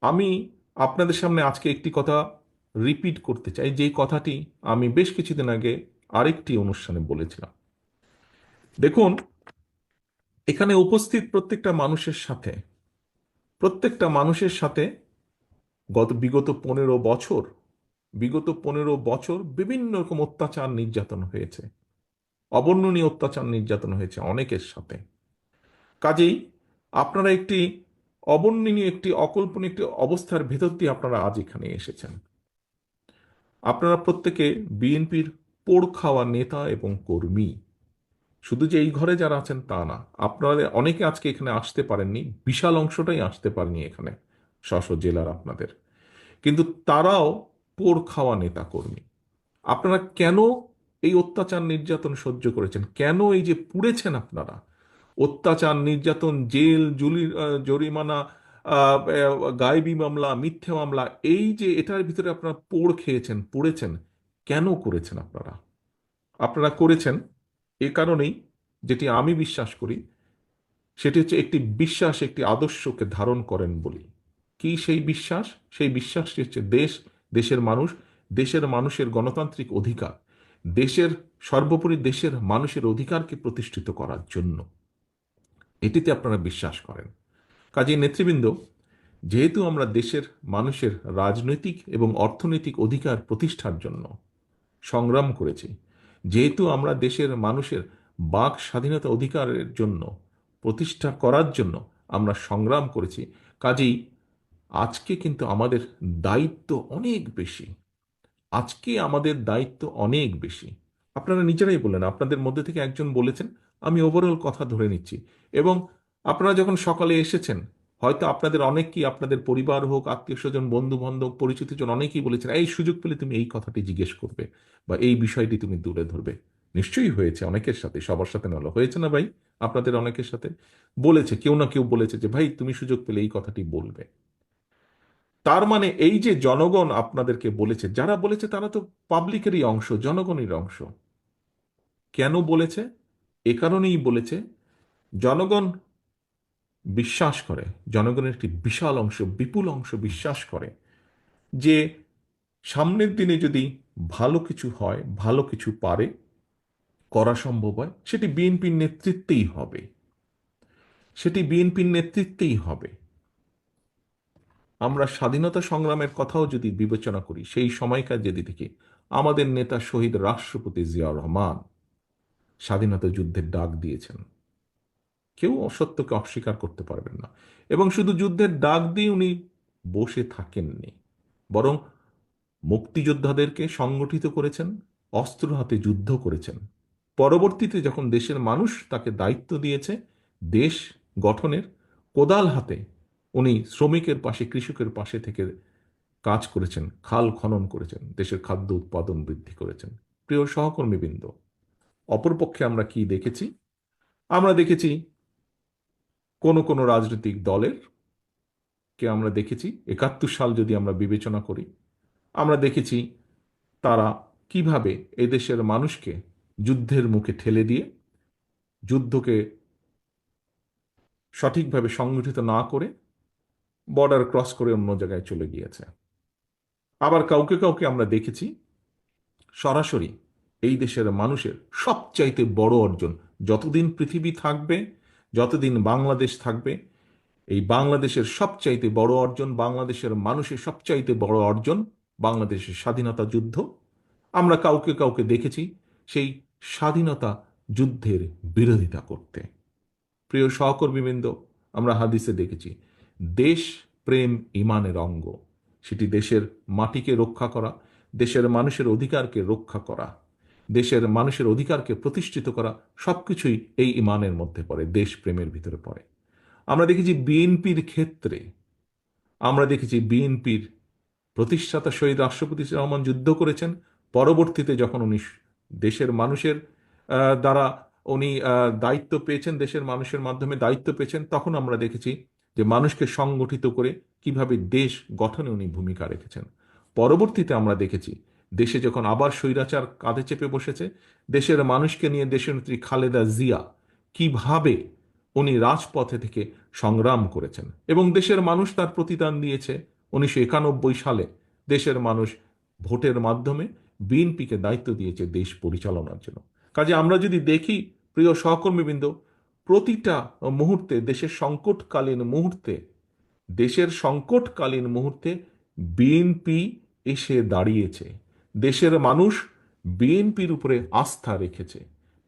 আমি আপনাদের সামনে আজকে একটি কথা রিপিট করতে চাই। যেই কথাটি আমি বেশ কিছুদিন আগে আরেকটি অনুষ্ঠানে বলেছিলাম। দেখুন, এখানে উপস্থিত প্রত্যেকটা মানুষের সাথে, প্রত্যেকটা মানুষের সাথে গত বিগত পনেরো বছর, বিগত পনেরো বছর বিভিন্ন রকম অত্যাচার নির্যাতন হয়েছে। অবর্ণনীয় অত্যাচার নির্যাতন হয়েছে অনেকের সাথে। কাজেই আপনারা একটি অবর্ণনীয় একটি, অকল্পনীয় একটি অবস্থার ভেতর দিয়ে আপনারা আজ এখানে এসেছেন। আপনারা প্রত্যেকে বিএনপির পোড় খাওয়া নেতা এবং কর্মী। শুধু যে এই ঘরে যারা আছেন তা না, আপনারা অনেকে আজকে এখানে আসতে পারেননি, বিশাল অংশটাই আসতে পারেনি এখানে স্ব জেলার আপনাদের। কিন্তু তারাও পোড় খাওয়া নেতা কর্মী। আপনারা কেন এই অত্যাচার নির্যাতন সহ্য করেছেন? কেন এই যে পুড়েছেন আপনারা? অত্যাচার নির্যাতন জেল জুলি জরিমানা আহ, মামলা মিথ্যে মামলা এই যে এটার ভিতরে আপনারা পোড় খেয়েছেন পড়েছেন কেন করেছেন আপনারা? আপনারা করেছেন এ কারণেই যেটি আমি বিশ্বাস করি সেটি হচ্ছে একটি বিশ্বাস একটি আদর্শকে ধারণ করেন বলি। কি সেই বিশ্বাস? সেই বিশ্বাসটি হচ্ছে দেশ দেশের মানুষ দেশের মানুষের গণতান্ত্রিক অধিকার দেশের সর্বোপরি দেশের মানুষের অধিকারকে প্রতিষ্ঠিত করার জন্য। এটিতে আপনারা বিশ্বাস করেন। কাজেই নেতৃবৃন্দ, যেহেতু আমরা দেশের মানুষের রাজনৈতিক এবং অর্থনৈতিক অধিকার প্রতিষ্ঠার জন্য সংগ্রাম করেছি, যেহেতু আমরা দেশের মানুষের বাক স্বাধীনতা অধিকারের জন্য প্রতিষ্ঠা করার জন্য আমরা সংগ্রাম করেছি, কাজেই আজকে কিন্তু আমাদের দায়িত্ব অনেক বেশি। আজকে আমাদের দায়িত্ব অনেক বেশি। আপনারা নিজেরাই বললেন, আপনাদের মধ্যে থেকে একজন বলেছেন আমি ওভারঅল কথা ধরে নিচ্ছি। এবং আপনারা যখন সকালে এসেছেন, হয়তো আপনাদের অনেকেই আপনাদের পরিবার হোক আত্মীয় স্বজন বন্ধু বান্ধব পরিচিত জন অনেকেই বলেছেন, এই সুযোগ পেলে তুমি এই কথাটি জিজ্ঞেস করবে বা এই বিষয়টি তুমি তুলে ধরবে। নিশ্চয়ই হয়েছে অনেকের সাথে, সবার সাথে নলো হয়েছে না ভাই, আপনাদের অনেকের সাথে। বলেছে, কেউ না কেউ বলেছে যে, ভাই, তুমি সুযোগ পেলে এই কথাটি বলবে। তার মানে এই যে জনগণ আপনাদেরকে বলেছে, যারা বলেছে তারা তো পাবলিকেরই অংশ, জনগণের অংশ। কেন বলেছে? এ কারণেই বলেছে, জনগণ বিশ্বাস করে, জনগণের একটি বিশাল অংশ, বিপুল অংশ বিশ্বাস করে যে সামনের দিনে যদি ভালো কিছু হয়, ভালো কিছু পারে, করা সম্ভব হয়, সেটি বিএনপির নেতৃত্বেই হবে। সেটি বিএনপির নেতৃত্বেই হবে। আমরা স্বাধীনতা সংগ্রামের কথাও যদি বিবেচনা করি, সেই সময়কার যদি থেকে আমাদের নেতা শহীদ রাষ্ট্রপতি জিয়াউর রহমান স্বাধীনতা যুদ্ধের ডাক দিয়েছেন। কেউ অসত্যকে অস্বীকার করতে পারবেন না। এবং শুধু যুদ্ধের ডাক দিয়ে উনি বসে থাকেননি, বরং মুক্তিযোদ্ধাদেরকে সংগঠিত করেছেন, অস্ত্র হাতে যুদ্ধ করেছেন। পরবর্তীতে যখন দেশের মানুষ তাকে দায়িত্ব দিয়েছে, দেশ গঠনের কোদাল হাতে উনি শ্রমিকের পাশে, কৃষকের পাশে থেকে কাজ করেছেন, খাল খনন করেছেন, দেশের খাদ্য উৎপাদন বৃদ্ধি করেছেন। প্রিয় সহকর্মীবৃন্দ অপরপক্ষে আমরা কি দেখেছি? আমরা দেখেছি কোন কোন রাজনৈতিক দলের কে আমরা দেখেছি, একাত্তর সাল যদি আমরা বিবেচনা করি, আমরা দেখেছি তারা কীভাবে এদেশের মানুষকে যুদ্ধের মুখে ঠেলে দিয়ে, যুদ্ধকে সঠিকভাবে সংগঠিত না করে বর্ডার ক্রস করে অন্য জায়গায় চলে গিয়েছে। আবার কাউকে কাউকে আমরা দেখেছি সরাসরি এই দেশের মানুষের সবচাইতে বড় অর্জন। যতদিন পৃথিবী থাকবে, যতদিন বাংলাদেশ থাকবে, এই বাংলাদেশের সবচাইতে বড় অর্জন, বাংলাদেশের মানুষের সবচাইতে বড় অর্জন বাংলাদেশের স্বাধীনতা যুদ্ধ। আমরা কাউকে কাউকে দেখেছি সেই স্বাধীনতা যুদ্ধের বিরোধিতা করতে। প্রিয় সহকর্মীবৃন্দ, আমরা হাদিসে দেখেছি, দেশ প্রেম ইমানের অঙ্গ। সেটি দেশের মাটিকে রক্ষা করা, দেশের মানুষের অধিকারকে রক্ষা করা। দেশের মানুষের অধিকারকে প্রতিষ্ঠিত করা সবকিছুই এই ইমানের মধ্যে পড়ে দেশ প্রেমের ভিতরে পড়ে। আমরা দেখেছি বিএনপির ক্ষেত্রে, আমরা দেখেছি বিএনপির প্রতিষ্ঠাতা শহীদ রাষ্ট্রপতি রহমান যুদ্ধ করেছেন, পরবর্তীতে যখন উনি দেশের মানুষের দ্বারা উনি দায়িত্ব পেয়েছেন, দেশের মানুষের মাধ্যমে দায়িত্ব পেয়েছেন, তখন আমরা দেখেছি যে মানুষকে সংগঠিত করে কীভাবে দেশ গঠনে উনি ভূমিকা রেখেছেন। পরবর্তীতে আমরা দেখেছি দেশে যখন আবার স্বৈরাচার কাঁধে চেপে বসেছে, দেশের মানুষকে নিয়ে দেশনেত্রী খালেদা জিয়া কীভাবে উনি রাজপথে থেকে সংগ্রাম করেছেন এবং দেশের মানুষ তার প্রতিদান দিয়েছে, উনিশশো একানব্বই সালে দেশের মানুষ ভোটের মাধ্যমে বিএনপিকে দায়িত্ব দিয়েছে দেশ পরিচালনার জন্য। কাজে আমরা যদি দেখি, প্রিয় সহকর্মীবৃন্দ, প্রতিটা মুহূর্তে, দেশের সংকটকালীন মুহূর্তে, দেশের সংকটকালীন মুহূর্তে বিএনপি এসে দাঁড়িয়েছে। দেশের মানুষ বিএনপির উপরে আস্থা রেখেছে।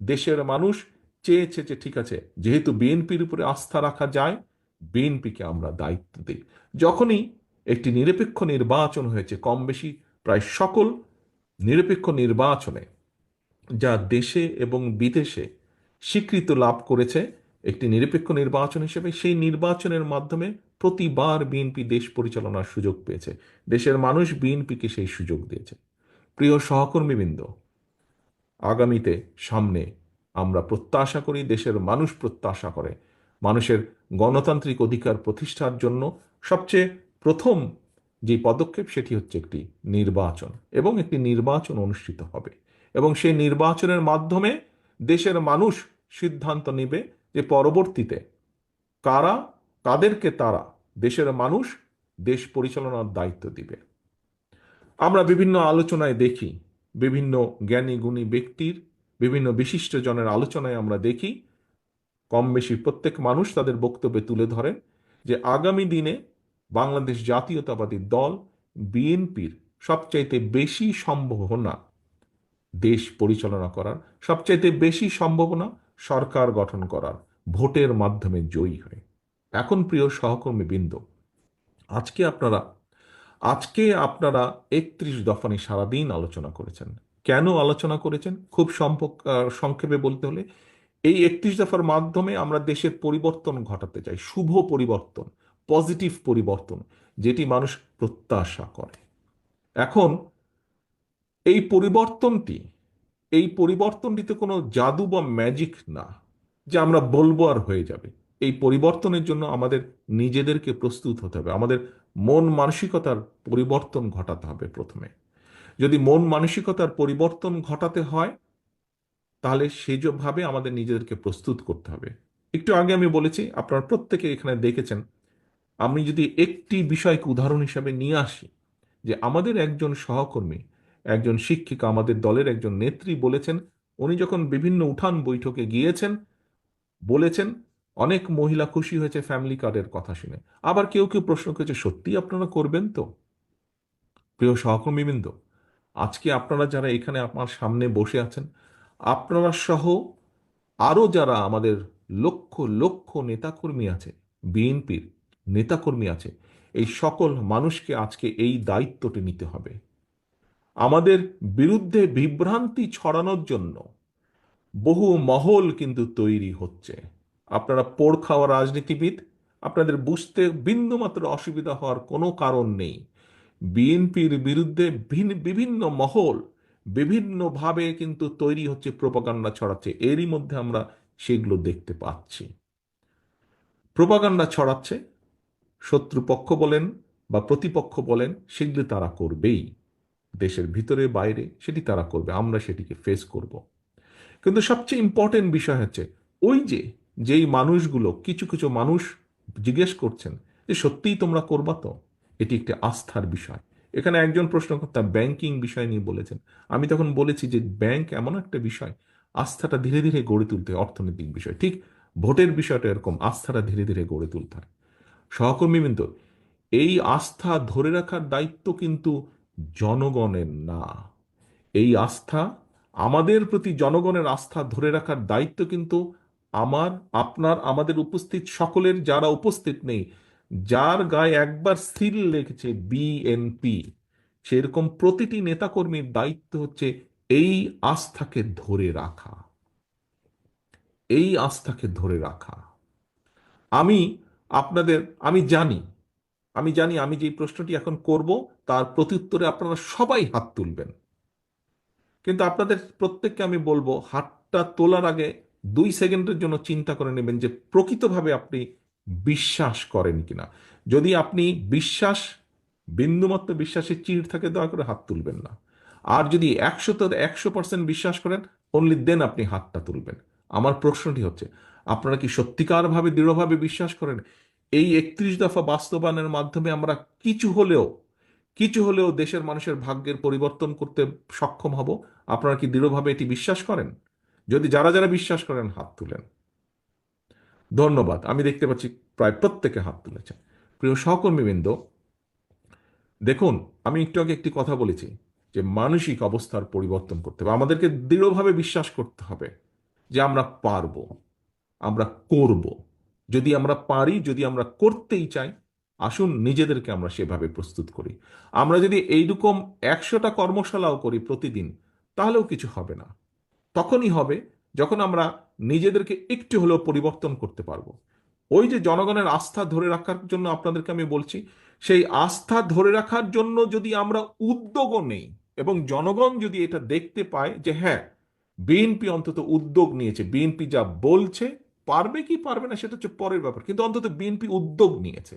দেশের মানুষ চেয়েছে যে ঠিক আছে, যেহেতু বিএনপির উপরে আস্থা রাখা যায়, বিএনপিকে আমরা দায়িত্ব দিই। যখনই একটি নিরপেক্ষ নির্বাচন হয়েছে, কম বেশি প্রায় সকল নিরপেক্ষ নির্বাচনে যা দেশে এবং বিদেশে স্বীকৃত লাভ করেছে, একটি নিরপেক্ষ নির্বাচন হিসেবে সেই নির্বাচনের মাধ্যমে প্রতিবার বিএনপি দেশ পরিচালনার সুযোগ পেয়েছে। দেশের মানুষ বিএনপিকে সেই সুযোগ দিয়েছে। প্রিয় সহকর্মীবৃন্দ, আগামীতে সামনে আমরা প্রত্যাশা করি দেশের মানুষ প্রত্যাশা করে। মানুষের গণতান্ত্রিক অধিকার প্রতিষ্ঠার জন্য সবচেয়ে প্রথম যে পদক্ষেপ সেটি হচ্ছে একটি নির্বাচন এবং একটি নির্বাচন অনুষ্ঠিত হবে এবং সেই নির্বাচনের মাধ্যমে দেশের মানুষ সিদ্ধান্ত নেবে যে পরবর্তীতে কারা, কাদেরকে তারা দেশের মানুষ দেশ পরিচালনার দায়িত্ব দিবে। আমরা বিভিন্ন আলোচনায় দেখি, বিভিন্ন জ্ঞানী গুণী ব্যক্তির, বিভিন্ন বিশিষ্ট জনের আলোচনায় আমরা দেখি কম বেশি প্রত্যেক মানুষ তাদের বক্তব্যে তুলে ধরেন যে আগামী দিনে বাংলাদেশ জাতীয়তাবাদী দল, বিএনপির সবচাইতে বেশি সম্ভাবনা দেশ পরিচালনা করার, সবচাইতে বেশি সম্ভাবনা সরকার গঠন করার ভোটের মাধ্যমে জয়ী হয়। এখন প্রিয় সহকর্মী বৃন্দ আজকে আপনারা আজকে আপনারা একত্রিশ দফা নিয়ে সারাদিন আলোচনা করেছেন। কেন আলোচনা করেছেন? খুব সম্পর্ক সংক্ষেপে বলতে হলে, এই একত্রিশ দফার মাধ্যমে আমরা দেশের পরিবর্তন ঘটাতে চাই। শুভ পরিবর্তন, পজিটিভ পরিবর্তন, যেটি মানুষ প্রত্যাশা করে। এখন, এই পরিবর্তনটি, এই পরিবর্তনটিতে কোনো জাদু বা ম্যাজিক না, যে আমরা বলব আর হয়ে যাবে। এই পরিবর্তনের জন্য আমাদের নিজেদেরকে প্রস্তুত হতে হবে। আমাদের মন মানসিকতার পরিবর্তন ঘটাতে হবে প্রথমে। যদি মন মানসিকতার পরিবর্তন ঘটাতে হয়, তাহলে সেভাবে আমাদের নিজেদেরকে প্রস্তুত করতে হবে। একটু আগে আমি বলেছি, আপনারা প্রত্যেকে এখানে দেখেছেন, আমি যদি একটি বিষয়কে উদাহরণ হিসাবে নিয়ে আসি, যে আমাদের একজন সহকর্মী, একজন শিক্ষিকা, আমাদের দলের একজন নেত্রী বলেছেন, উনি যখন বিভিন্ন উঠান বৈঠকে গিয়েছেন, বলেছেন অনেক মহিলা খুশি হয়েছে ফ্যামিলি কার্ডের কথা শুনে। আবার কেউ কেউ প্রশ্ন করেছে সত্যি আপনারা করবেন তো? প্রিয় সহকর্মীবৃন্দ, আজকে আপনারা যারা এখানে আমার সামনে বসে আছেন, আপনারা সহ আরও যারা আমাদের লক্ষ লক্ষ নেতাকর্মী আছে, বিএনপির নেতাকর্মী আছে, এই সকল মানুষকে আজকে এই দায়িত্বটি নিতে হবে। আমাদের বিরুদ্ধে বিভ্রান্তি ছড়ানোর জন্য বহু মহল কিন্তু তৈরি হচ্ছে। আপনারা পোড় খাওয়া রাজনীতিবিদ, আপনাদের বুঝতে বিন্দুমাত্র অসুবিধা হওয়ার কোনো কারণ নেই। বিএনপির বিরুদ্ধে ভিন- বিভিন্ন মহল বিভিন্নভাবে কিন্তু তৈরি হচ্ছে, প্রপাগান্ডা ছড়াচ্ছে। এরই মধ্যে আমরা সেগুলো দেখতে পাচ্ছি। প্রপাগান্ডা ছড়াচ্ছে, শত্রুপক্ষ বলেন বা প্রতিপক্ষ বলেন, সেগুলো তারা করবেই। দেশের ভিতরে বাইরে সেটি তারা করবে, আমরা সেটিকে ফেস করব। কিন্তু সবচেয়ে ইম্পর্টেন্ট বিষয় হচ্ছে, ওই যে যেই মানুষগুলো, কিছু কিছু মানুষ জিজ্ঞেস করছেন যে, সত্যিই তোমরা করবা তো? এটি একটি আস্থার বিষয়। এখানে একজন প্রশ্নকর্তা ব্যাংকিং বিষয় নিয়ে বলেছেন। আমি তখন বলেছি যে, ব্যাংক এমন একটা বিষয়, আস্থাটা ধীরে ধীরে গড়ে তুলতে হয় অর্থনৈতিক বিষয়। ঠিক ভোটের বিষয়টা এরকম, আস্থাটা ধীরে ধীরে গড়ে তুলতে হয়। সহকর্মীবৃন্দ এই আস্থা ধরে রাখার দায়িত্ব কিন্তু জনগণের না। এই আস্থা, আমাদের প্রতি জনগণের আস্থা ধরে রাখার দায়িত্ব কিন্তু আমার, আপনার, আমাদের উপস্থিত সকলের যারা উপস্থিত নেই, যার গায়ে একবার সিল লেগেছে বিএনপি সেরকম প্রতিটি নেতাকর্মীর দায়িত্ব হচ্ছে এই আস্থাকে ধরে রাখা। এই আস্থাকে ধরে রাখা। আমি আপনাদের, আমি জানি আমি জানি, আমি যে প্রশ্নটি এখন করব, তার প্রত্যুত্তরে আপনারা সবাই হাত তুলবেন। কিন্তু আপনাদের প্রত্যেককে আমি বলব, হাতটা তোলার আগে দুই সেকেন্ডের জন্য চিন্তা করে নেবেন যে প্রকৃতভাবে আপনি বিশ্বাস করেন কিনা। যদি আপনি বিশ্বাস, বিন্দুমাত্র বিশ্বাসে চিড় থাকে, দয়া করে হাত তুলবেন না। আর যদি একশো তো একশো পার্সেন্ট বিশ্বাস করেন অনলি দেন আপনি হাতটা তুলবেন। আমার প্রশ্নটি হচ্ছে, আপনারা কি সত্যিকারভাবে, দৃঢ়ভাবে বিশ্বাস করেন? এই একত্রিশ দফা বাস্তবায়নের মাধ্যমে আমরা কিছু হলেও কিছু হলেও দেশের মানুষের ভাগ্যের পরিবর্তন করতে সক্ষম হব? আপনারা কি দৃঢ়ভাবে এটি বিশ্বাস করেন? যদি যারা যারা বিশ্বাস করেন, হাত তুলেন। ধন্যবাদ। আমি দেখতে পাচ্ছি প্রায় প্রত্যেকে হাত তুলেছেন প্রিয় সহকর্মীবৃন্দ, দেখুন, আমি একটু আগে একটি কথা বলেছি যে মানসিক অবস্থার পরিবর্তন করতে হবে। আমাদেরকে দৃঢ়ভাবে বিশ্বাস করতে হবে যে আমরা পারব, আমরা করব। যদি আমরা পারি, যদি আমরা করতেই চাই, আসুন নিজেদেরকে আমরা সেভাবে প্রস্তুত করি। আমরা যদি এইরকম একশোটা কর্মশালাও করি প্রতিদিন, তাহলেও কিছু হবে না। তখনই হবে যখন আমরা নিজেদেরকে একটু হলেও পরিবর্তন করতে পারব। ওই যে জনগণের আস্থা ধরে রাখার জন্য আপনাদেরকে আমি বলছি, সেই আস্থা ধরে রাখার জন্য যদি আমরা উদ্যোগও নেই এবং জনগণ যদি এটা দেখতে পায় যে হ্যাঁ বিএনপি অন্তত উদ্যোগ নিয়েছে, বিএনপি যা বলছে, পারবে কি পারবে না সেটা হচ্ছে পরের ব্যাপার। কিন্তু অন্তত বিএনপি উদ্যোগ নিয়েছে।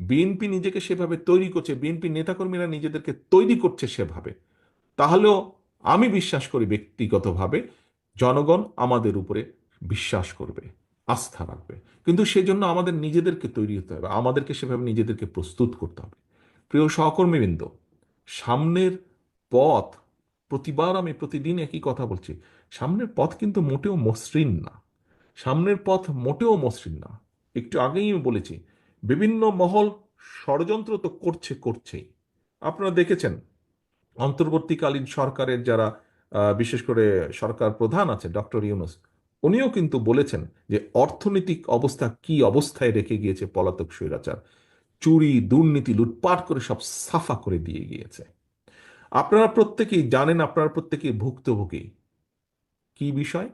বিএনপি নিজেকে সেভাবে তৈরি করছে, বিএনপি নেতাকর্মীরা নিজেদেরকে তৈরি করছে সেভাবে। তাহলেও আমি বিশ্বাস করি ব্যক্তিগতভাবে জনগণ আমাদের উপরে বিশ্বাস করবে, আস্থা রাখবে। কিন্তু সেজন্য আমাদের নিজেদেরকে তৈরি হতে হবে, আমাদেরকে সেভাবে নিজেদেরকে প্রস্তুত করতে হবে। প্রিয় সহকর্মীবৃন্দ, সামনের পথ, প্রতিবার আমি প্রতিদিন একই কথা বলছি, সামনের পথ কিন্তু মোটেও মসৃণ না। সামনের পথ মোটেও মসৃণ না। একটু আগেই আমি বলেছি, বিভিন্ন মহল ষড়যন্ত্র তো করছে, করছেই। আপনারা দেখেছেন অন্তর্বর্তীকালীন সরকারের যারা বিশেষ করে সরকার প্রধান আছে ডক্টর ইউনুস, উনিও কিন্তু বলেছেন যে অর্থনৈতিক অবস্থা কি অবস্থায় রেখে গিয়েছে পলাতক স্বৈরাচার। চুরি, দুর্নীতি, লুটপাট করে সব সাফা করে দিয়ে গিয়েছে। আপনারা প্রত্যেকেই জানেন, আপনারা প্রত্যেকেই ভুক্তভোগী। কি বিষয়?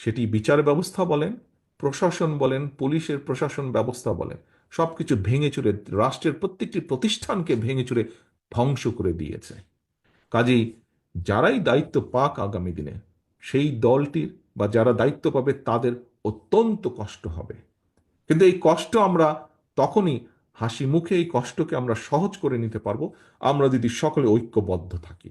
সেটি বিচার ব্যবস্থা বলেন, প্রশাসন বলেন, পুলিশের প্রশাসন ব্যবস্থা বলেন। সবকিছু ভেঙে চুরে, রাষ্ট্রের প্রত্যেকটি প্রতিষ্ঠানকে ভেঙে চুরে ধ্বংস করে দিয়েছে। কাজেই যারাই দায়িত্ব পাক আগামী দিনে, সেই দলটির বা যারা দায়িত্ব পাবে তাদের অত্যন্ত কষ্ট হবে। কিন্তু এই কষ্ট আমরা তখনই, হাসি মুখে এই কষ্টকে আমরা সহজ করে নিতে পারব, আমরা যদি সকলে ঐক্যবদ্ধ থাকি।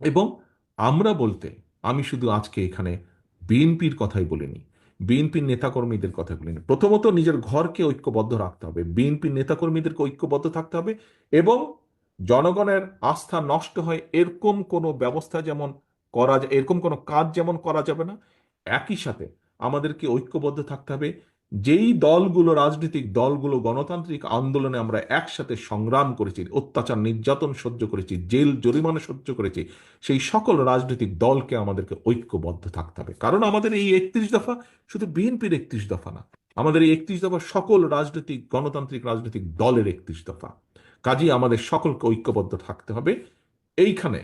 এবং আমরা বলতে, আমি শুধু আজকে এখানে বিএনপির কথাই বলিনি, বিএনপির নেতাকর্মীদের কথা বলিনি। প্রথমত নিজের ঘরকে ঐক্যবদ্ধ রাখতে হবে, বিএনপির নেতাকর্মীদেরকে ঐক্যবদ্ধ থাকতে হবে এবং জনগণের আস্থা নষ্ট হয়, এরকম কোনো ব্যবস্থা যেমন করা এরকম কোনো কাজ যেমন করা যাবে না, একই সাথে আমাদেরকে ঐক্যবদ্ধ থাকতে হবে। যেই দলগুলো, রাজনৈতিক দলগুলো, গণতান্ত্রিক আন্দোলনে আমরা একসাথে সংগ্রাম করেছি, অত্যাচার, নির্যাতন সহ্য করেছি, জেল, জরিমানা সহ্য করেছি, সেই সকল রাজনৈতিক দলকে আমাদেরকে ঐক্যবদ্ধ থাকতে হবে। কারণ আমাদের এই একত্রিশ দফা শুধু বিএনপির একত্রিশ দফা না, আমাদের এই একত্রিশ দফা সকল রাজনৈতিক, গণতান্ত্রিক রাজনৈতিক দলের একত্রিশ দফা। কাজেই আমাদের সকলকে ঐক্যবদ্ধ থাকতে হবে। এইখানে